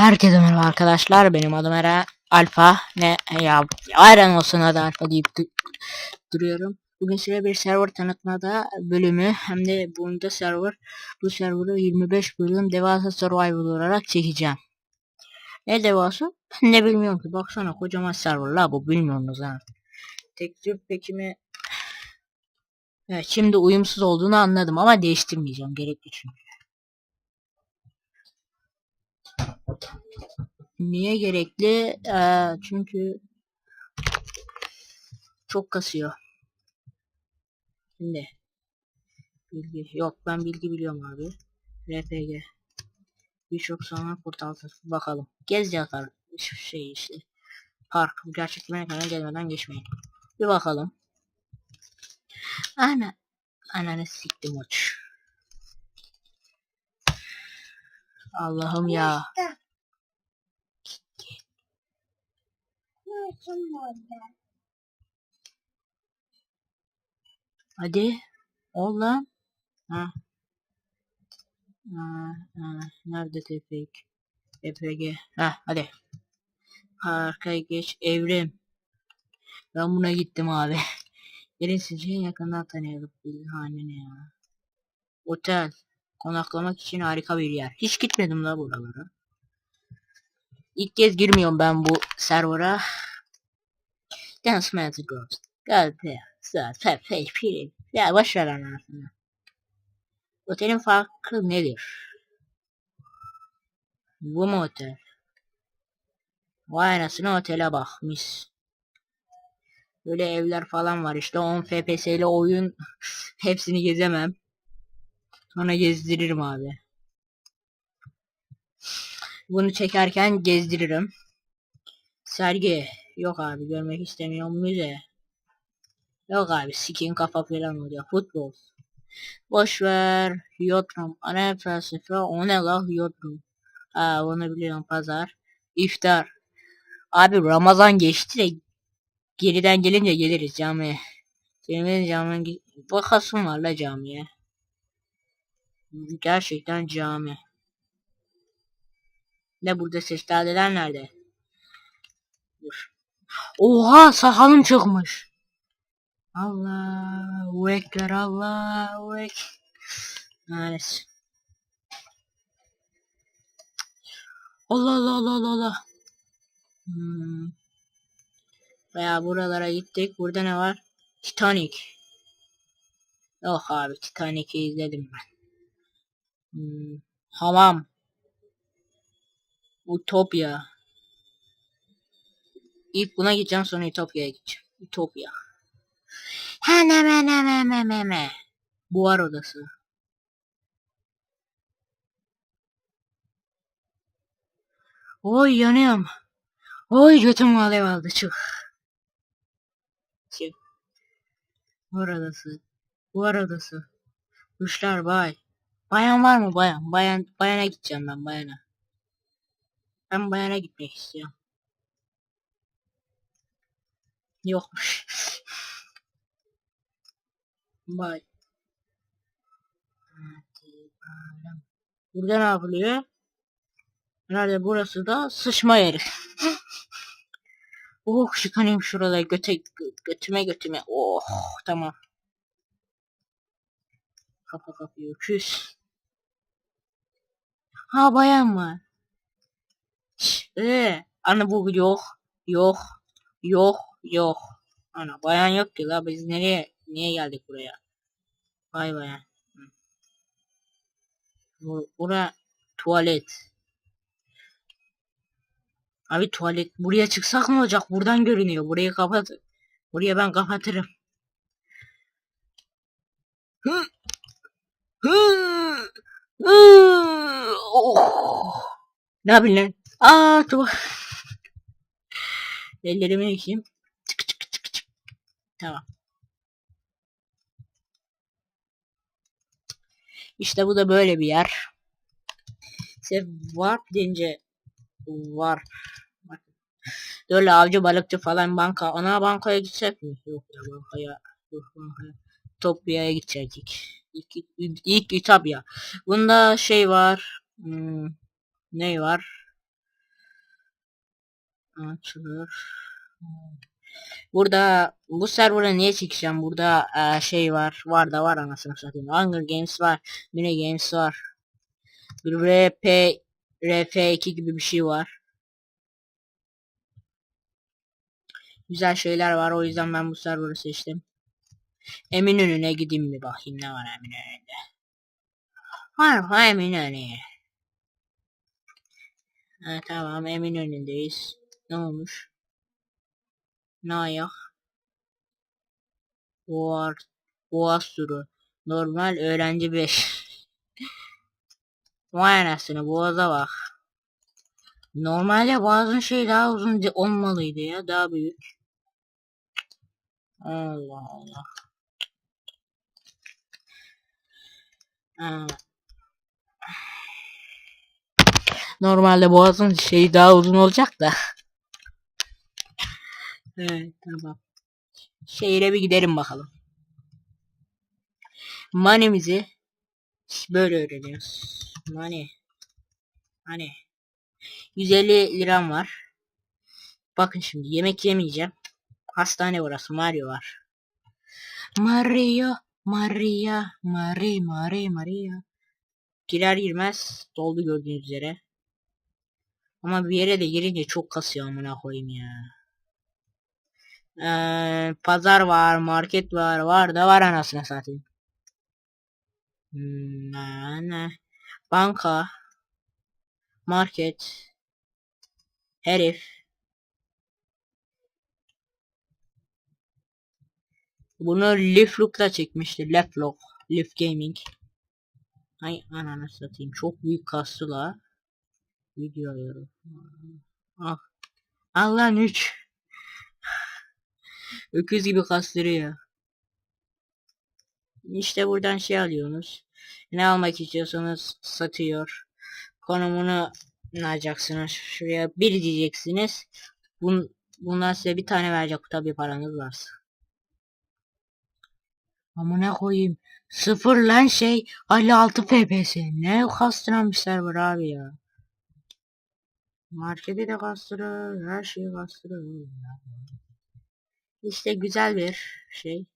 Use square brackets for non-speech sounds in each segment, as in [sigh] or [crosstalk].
Herkese merhaba arkadaşlar. Benim adım Eren Alfa. Ne ya Eren olsun hadi Alfa deyip du- duruyorum. Bugün size bir server tanıtmada bölümü hem de bunda server bu serverı 25 bölüm devasa survival olarak çekeceğim. Ne devası? Ben de bilmiyorum ki. Baksana kocaman server la bu bilmiyorsunuz ha. Tekstür pekimi Evet şimdi uyumsuz olduğunu anladım ama değiştirmeyeceğim gerekli çünkü. Niye gerekli? Ee, çünkü çok kasıyor. Şimdi bilgi yok ben bilgi biliyorum abi. RPG birçok sonra portal bakalım. Gezeceğiz. Şu şey işte. Park gerçek kadar gelmeden geçmeyin. Bir bakalım. Ana ananı siktim uç. Allah'ım ya. Hadi. Ol. Ha. Ha, ha. Nerede tepek? EPG. Ha hadi. Arkaya geç. Evrim. Ben buna gittim abi. [laughs] Gelin sizi yakından tanıyalım. Bilhane ne ya. Otel. Konaklamak için harika bir yer. Hiç gitmedim la buralara. İlk kez girmiyorum ben bu server'a. Dance Magic Ghost. Gel be. Güzel. Fe fe piri. Ya boş ver anasını. Otelin farkı nedir? Bu mu otel? Vay anasını otele bak mis. Böyle evler falan var işte 10 FPS ile oyun [laughs] hepsini gezemem. Sonra gezdiririm abi. Bunu çekerken gezdiririm. Sergi. Yok abi görmek istemiyorum müze. Yok abi skin kafa falan oluyor. Futbol. Boş ver. Yotrum. Ana felsefe. O ne la Yotrum. Ha onu biliyorum pazar. İftar. Abi Ramazan geçti de geriden gelince geliriz camiye. Camiye camiye bakasım var la camiye. Gerçekten cami. Ne burada seslerdeler nerede? Oha sakalım çıkmış. Allahu Ekber Allahu Ekber. Maalesef. Allah Allah Allah Allah Allah. Hmm. Veya buralara gittik. Burada ne var? Titanic. Yok abi Titanic'i izledim ben. Hmm. Hamam. Utopya. İlk buna gideceğim sonra Ütopya'ya gideceğim. Ütopya. He ne me ne me me me me. Buhar odası. Oy yanıyorum. Oy götüm alev aldı çık. Çık. Buhar odası. Buhar odası. Kuşlar bay. Bayan var mı bayan? Bayan bayana gideceğim ben bayana. Ben bayana gitmek istiyorum. Yokmuş. [laughs] Bay. Burada ne yapılıyor? Herhalde burası da sıçma yeri. [laughs] oh çıkanayım şurada göte gö- götüme götüme. Oh tamam. Kafa kapıyı küs. Ha bayan var. Şş, ee, ana bu yok. Yok. Yok. Yok. Ana bayan yok ki la biz nereye niye geldik buraya? Vay bayan. Bu, bura tuvalet. Abi tuvalet buraya çıksak ne olacak? Buradan görünüyor. Burayı kapat. Buraya ben kapatırım. Oh. Ne yapayım lan? Aa tuvalet. [laughs] Ellerimi yıkayayım. Çık çık çık çık. Tamam. İşte bu da böyle bir yer. İşte warp deyince var. Böyle avcı balıkçı falan banka. Ana bankaya gitsek mi? Yok ya bankaya. Yok bankaya. Topya'ya gidecektik. İlk, ilk, ilk Ütopya. Bunda şey var. Hmm, ne var? Açılır. Burada bu server'a niye çekeceğim? Burada eee, şey var. Var da var anasını satayım. Hunger Games var. Mini Games var. Bir RP RF2 gibi bir şey var. Güzel şeyler var. O yüzden ben bu server'ı seçtim. Eminönü'ne gideyim mi bakayım ne var Eminönü'nde. Mı Eminönü? Ha, tamam Eminönü'ndeyiz. Ne olmuş? Ne ayak? Boğaz, turu. Normal öğrenci 5. [laughs] Vay anasını Boğaz'a bak. Normalde Boğaz'ın şey daha uzun olmalıydı ya. Daha büyük. Allah Allah. Normalde boğazın şeyi daha uzun olacak da. Evet tamam. Şehire bir gidelim bakalım. Money'mizi böyle öğreniyoruz. Money. Money. 150 liram var. Bakın şimdi yemek yemeyeceğim. Hastane burası. Mario var. Mario. Maria. Maria. Maria. Maria. Girer girmez doldu gördüğünüz üzere. Ama bir yere de girince çok kasıyor amına koyayım ya. Ee, pazar var, market var, var da var anasını satayım. Hmm? Banka, market, herif. Bunu Liflook'la çekmişti. Liflook, Lif Gaming. Ay ananı satayım. Çok büyük kastı la. Video alıyorum. Ah. Al lan 3. Öküz gibi kastırıyor. İşte buradan şey alıyorsunuz. Ne almak istiyorsanız satıyor. Konumunu ne yapacaksınız? Şuraya bir diyeceksiniz. Bun, bundan size bir tane verecek tabi paranız varsa. Amına koyayım. Sıfır lan şey 56 FPS. Ne kastıran bir abi ya. Marketi de kastırır. Her şeyi kastırır. İşte güzel bir şey.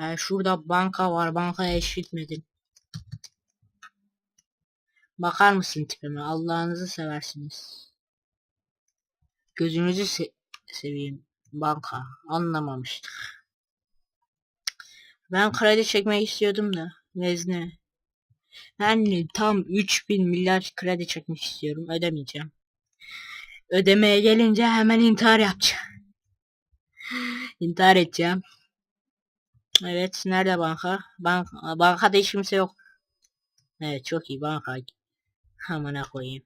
Ee, şurada banka var. Bankaya hiç gitmedim. Bakar mısın tipime? Allah'ınızı seversiniz. Gözünüzü se seveyim. Banka. Anlamamıştık. Ben kredi çekmek istiyordum da. Vezne. Yani tam 3000 milyar kredi çekmek istiyorum. Ödemeyeceğim. Ödemeye gelince hemen intihar yapacağım. [sighs] intihar edeceğim. Evet. Nerede banka? Bank bankada hiç kimse yok. Evet çok iyi banka. Amına koyayım.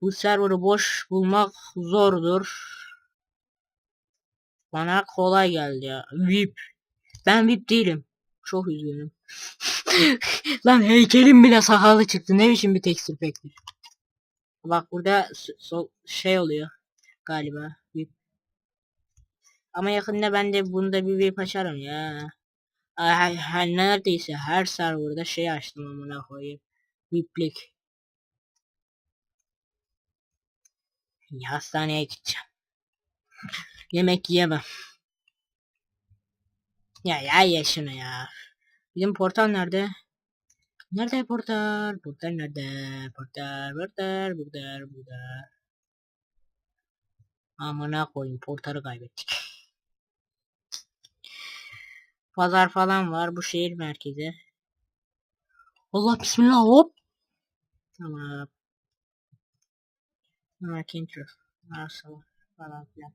Bu serverı boş bulmak zordur. Bana kolay geldi ya. VIP. Ben VIP değilim. Çok üzgünüm. [laughs] Lan heykelim bile sakalı çıktı. Ne biçim bir tekstür pektir. Bak burada sol şey oluyor galiba. VIP. Ama yakında ben de bunda bir VIP açarım ya. Her, her neredeyse her serverda şey açtım amına koyayım. VIP'lik. Hastaneye gideceğim. [laughs] Yemek yiyemem. Ya ya ye şunu ya. Bizim portal nerede? Nerede portal? Portal nerede? Portal, portal, portal, portal. Amına koyayım portalı kaybettik. Pazar falan var bu şehir merkezi. Allah bismillah hop. Tamam. Market Nasıl falan filan.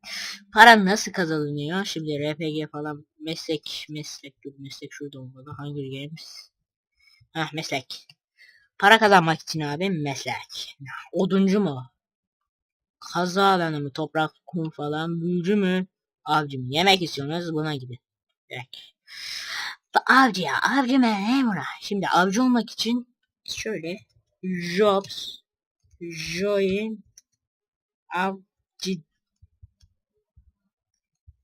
Para nasıl kazanılıyor? Şimdi RPG falan meslek meslek dur meslek şurada olmalı. Hunger Games. Hah meslek. Para kazanmak için abi meslek. Oduncu mu? Kazı alanı mı? Toprak, kum falan. Büyücü mü? Avcı? Yemek istiyorsunuz buna gidin. Direkt. Avcı ya. Avcı memura. Şimdi avcı olmak için şöyle jobs join avcı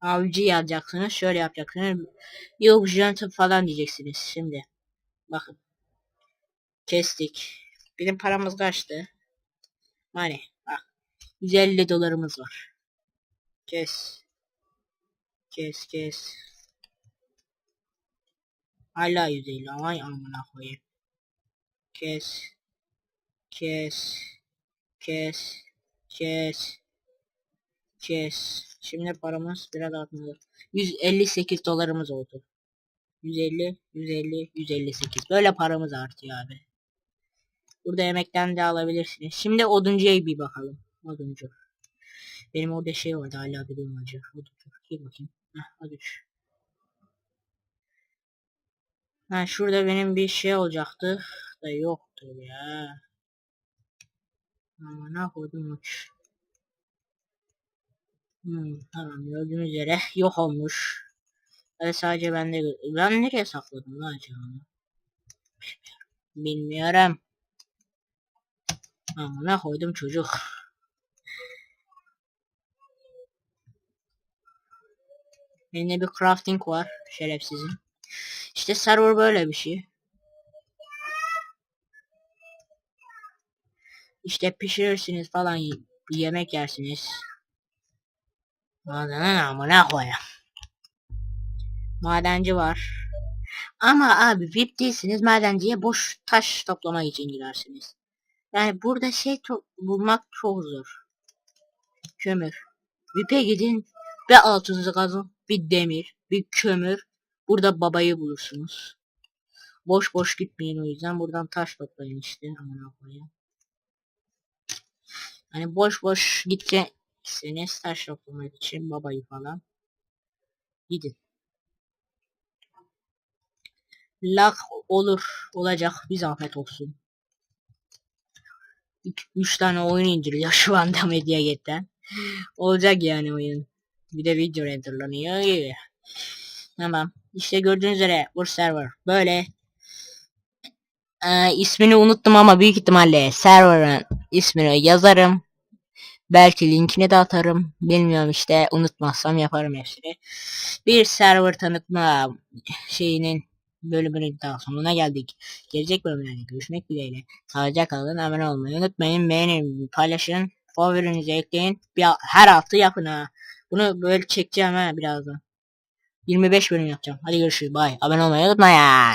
avcı yazacaksınız. Şöyle yapacaksınız. Yok jantı falan diyeceksiniz. Şimdi bakın. Kestik. Benim paramız kaçtı? Hani bak 150 dolarımız var. Kes. Kes kes. Hala 150 ay amına koyayım. Kes. Kes. Kes. Kes. Kes. Şimdi paramız biraz artmalı. 158 dolarımız oldu. 150, 150, 158. Böyle paramız artıyor abi. Burada yemekten de alabilirsiniz. Şimdi oduncuya bir bakalım. Oduncu. Benim orada şey vardı hala biliyorum acı. Oduncu. Gir bakayım. Heh, şu. Ha şurada benim bir şey olacaktı. Da yoktu ya. Ama ne koydum uç. Hmm, tamam gördüğünüz üzere yok olmuş. Ve sadece bende gö- Ben nereye sakladım lan acaba? Bilmiyorum. Ama ne koydum çocuk. Benim bir crafting var. Şerefsizin. İşte server böyle bir şey. İşte pişirirsiniz falan bir yemek yersiniz. Madenin amına koyayım. Madenci var. Ama abi VIP değilsiniz madenciye boş taş toplamak için girersiniz. Yani burada şey bulmak çok zor. Kömür. VIP'e gidin bir altınızı kazın bir demir bir kömür. Burada babayı bulursunuz. Boş boş gitmeyin o yüzden buradan taş toplayın işte. Hani boş boş gidecekseniz taş toplamak için babayı falan gidin. Lak olur olacak bir zahmet olsun. 3 tane oyun indiriliyor şu anda Mediaget'ten. Olacak yani oyun. Bir de video renderlanıyor. Tamam. İşte gördüğünüz üzere bu server böyle. Ee, ismini unuttum ama büyük ihtimalle server'ın ismini yazarım. Belki linkini de atarım. Bilmiyorum işte unutmazsam yaparım hepsini. Bir server tanıtma şeyinin bölümünün daha sonuna geldik. Gelecek bölümlerde görüşmek dileğiyle. Sağlıcakla kalın. Abone olmayı unutmayın. Beğenin, paylaşın. Favorinize ekleyin. Bir, her hafta yapın ha. Bunu böyle çekeceğim ha birazdan. 25 bölüm yapacağım. Hadi görüşürüz. Bye. Abone olmayı unutmayın.